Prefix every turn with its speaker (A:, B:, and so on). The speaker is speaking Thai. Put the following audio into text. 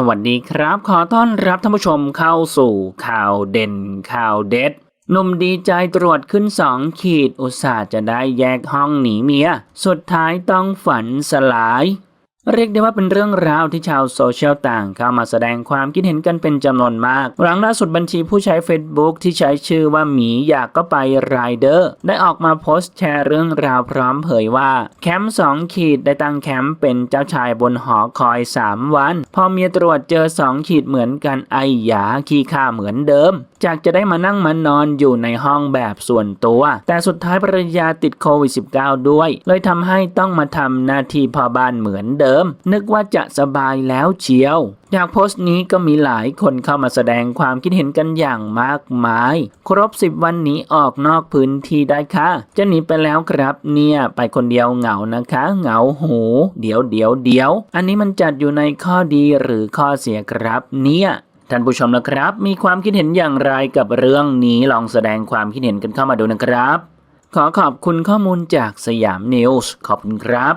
A: สวัสดีครับ ขอต้อนรับท่านผู้ชมเข้าสู่ข่าวเด่นข่าวเด็ดหนุ่มดีใจตรวจขึ้นสองขีดอุตส่าห์จะได้แยกห้องหนีเมีย สุดท้ายต้องฝันสลาย เรียกได้ว่าเป็นเรื่องราวที่ชาวโซเชียลต่างเข้ามาแสดงความคิดเห็นกันเป็นจำนวนมาก หลังล่าสุดบัญชีผู้ใช้ Facebook ที่ใช้ชื่อว่าหมีอยากก็ไปไรเดอร์ได้ออกมาโพสต์แชร์เรื่องราวพร้อมเผยว่าแคมป์สองขีดได้ตั้งแคมป์เป็นเจ้าชายบนหอคอย 3 วัน พอเมียตรวจเจอสองขีดเหมือนกันไอหยาขี้ข้าเหมือนเดิม จากจะได้มานั่งมานอนอยู่ในห้องแบบส่วนตัว แต่สุดท้ายภรรยาติดโควิด -19 ด้วย เลยทำให้ต้องมาทำหน้าที่พ่อบ้านเหมือนเดิมนึกว่าจะสบายแล้วเชียวจากโพสต์นี้ก็มีหลายคนเข้ามาแสดงความคิดเห็นกันอย่างมากมาย ครบ 10 วันหนี้ออกนอกพื้นที่ได้ค่ะ จะหนีไปแล้วครับเนี่ยไปคนเดียวเหงานะคะ เหงาหู เดี๋ยวเดี๋ยวเดี๋ยว อันนี้มันจัดอยู่ในข้อดีหรือข้อเสียครับเนี่ยท่านผู้ชมนะครับ มีความคิดเห็นอย่างไรกับเรื่องนี้ลองแสดงความคิดเห็นกันเข้ามาดูนะครับ ขอขอบคุณข้อมูลจากสยามนิวส์ขอบคุณครับ